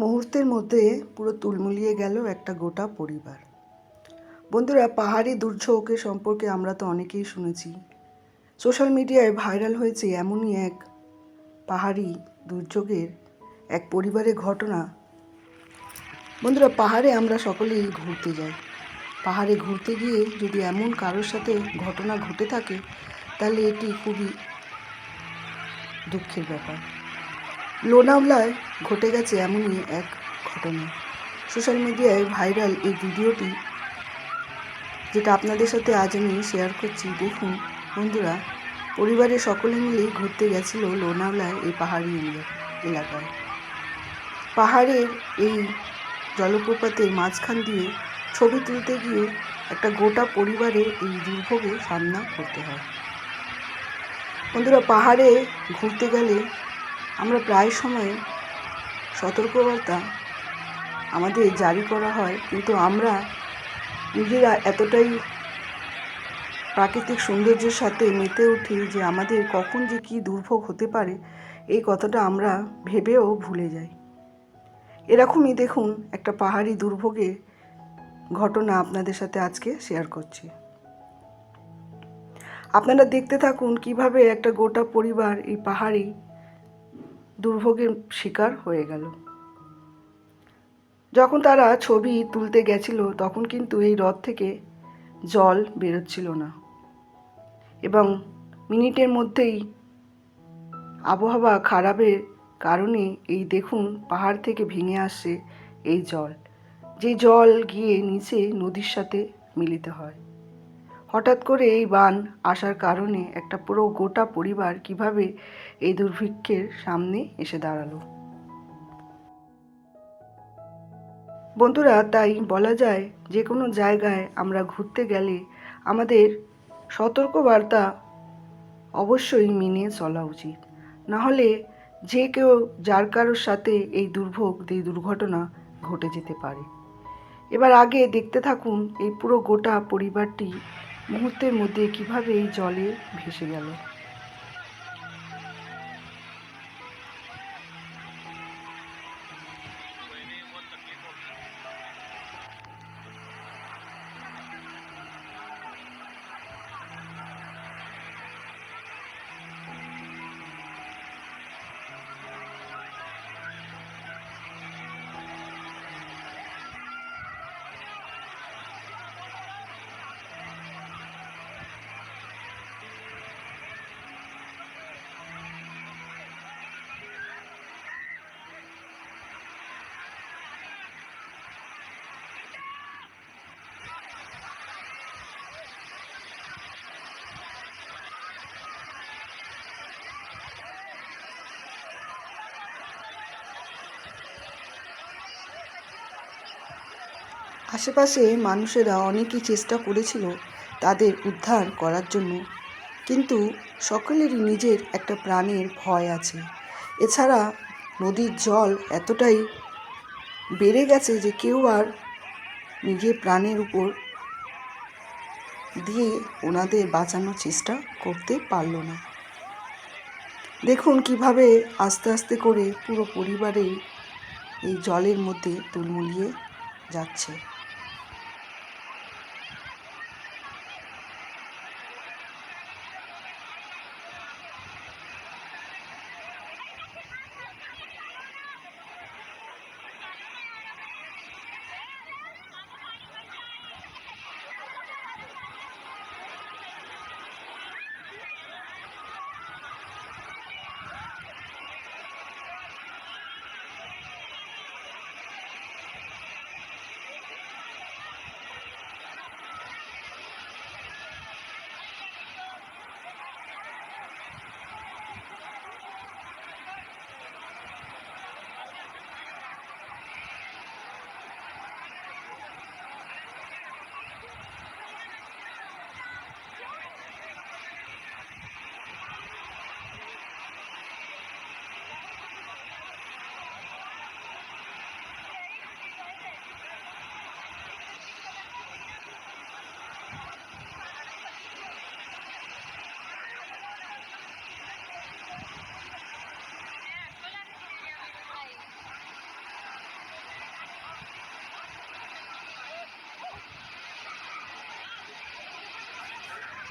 মুহূর্তের মধ্যে পুরো তুলমুলিয়ে গেল একটা গোটা পরিবার। বন্ধুরা, পাহাড়ি দুর্যোগের সম্পর্কে আমরা তো অনেকেই শুনেছি। সোশ্যাল মিডিয়ায় ভাইরাল হয়েছে এমনই এক পাহাড়ি দুর্যোগের এক পরিবারের ঘটনা। বন্ধুরা, পাহাড়ে আমরা সকলেই ঘুরতে যাই। পাহাড়ে ঘুরতে গিয়ে যদি এমন কারোর সাথে ঘটনা ঘটে থাকে, তাহলে এটি খুবই দুঃখের ব্যাপার। লোনাওলায় ঘটে গেছে এমনই এক ঘটনা। সোশ্যাল মিডিয়ায় ভাইরাল এই ভিডিওটি, যেটা আপনাদের সাথে আজ আমি শেয়ার করছি। দেখুন, বন্ধুরা পরিবারের সকলে মিলে ঘুরতে গেছিল লোনাওলায় এই পাহাড়ি এলাকায়। পাহাড়ের এই জলপ্রপাতের মাঝখান দিয়ে ছবি তুলতে গিয়ে একটা গোটা পরিবারের এই দুর্ভোগে সামনা করতে হয়। বন্ধুরা, পাহাড়ে ঘুরতে গেলে আমরা প্রায় সময় সতর্কবার্তা আমাদের জারি করা হয়, কিন্তু আমরা নিজেরা এতটাই প্রাকৃতিক সৌন্দর্যের সাথে মেতে উঠি যে আমাদের কখন যে কী দুর্ভোগ হতে পারে, এই কথাটা আমরা ভেবেও ভুলে যাই। এরকমই দেখুন একটা পাহাড়ি দুর্ভোগে ঘটনা আপনাদের সাথে আজকে শেয়ার করছি। আপনারা দেখতে থাকুন কীভাবে একটা গোটা পরিবার এই পাহাড়ি দুর্ভোগের শিকার হয়ে গেল। যখন তারা ছবি তুলতে গেছিল, তখন কিন্তু এই হ্রদ থেকে জল বেরোচ্ছিল না এবং মিনিটের মধ্যেই আবহাওয়া খারাপের কারণে এই দেখুন পাহাড় থেকে ভেঙে আসছে এই জল যে জল গিয়ে নিচে নদীর সাথে মিলিত হয়। হঠাৎ করে এই বান আসার কারণে একটা পুরো গোটা পরিবার কীভাবে এই দুর্ভিক্ষের সামনে এসে দাঁড়াল? বন্ধুরা, তাই বলা যায় যে কোনো জায়গায় আমরা ঘুরতে গেলে আমাদের সতর্কবার্তা অবশ্যই মেনে চলা উচিত। নাহলে যে কেউ যার কারোর সাথে এই দুর্ভোগ, এই দুর্ঘটনা ঘটে যেতে পারে। এবার আগে দেখতে থাকুন এই পুরো গোটা পরিবারটি মুহূর্তের মধ্যে কীভাবে এই জলে ভেসে গেল? আশেপাশে মানুষেরা অনেকই চেষ্টা করেছিল তাদের উদ্ধার করার জন্য। কিন্তু সকলেরই নিজের একটা প্রাণের ভয় আছে। এছাড়া নদীর জল এতটাই বেড়ে গেছে যে কেউ আর নিজের প্রাণের উপর দিয়ে ওনাদের বাঁচানোর চেষ্টা করতে পারল না। দেখুন কীভাবে আস্তে আস্তে করে পুরো পরিবারে এই জলের মধ্যে তুলমুলিয়ে যাচ্ছে।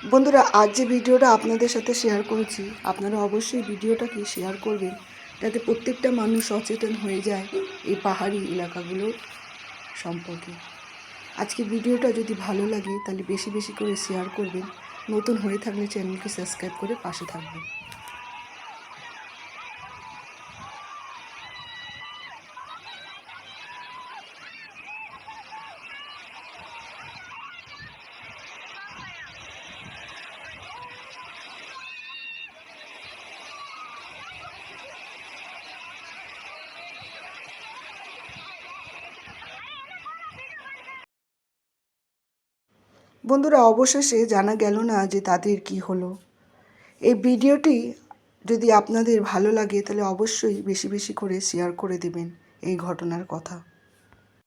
বন্ধুরা, আজ যে ভিডিওটা আপনাদের সাথে শেয়ার করেছি, আপনারা অবশ্যই ভিডিওটাকে শেয়ার করবেন। যাতে প্রত্যেকটা মানুষ সচেতন হয়ে যায় এই পাহাড়ি এলাকাগুলো সম্পর্কে। আজকে ভিডিওটা যদি ভালো লাগে, তাহলে বেশি বেশি করে শেয়ার করবেন। নতুন হয়ে থাকলে চ্যানেলকে সাবস্ক্রাইব করে পাশে থাকবেন। বন্ধুরা, অবশেষে জানা গেল না যে তাদের কি হলো। এই ভিডিওটি যদি আপনাদের ভালো লাগে, তাহলে অবশ্যই বেশি বেশি করে শেয়ার করে দেবেন এই ঘটনার কথা।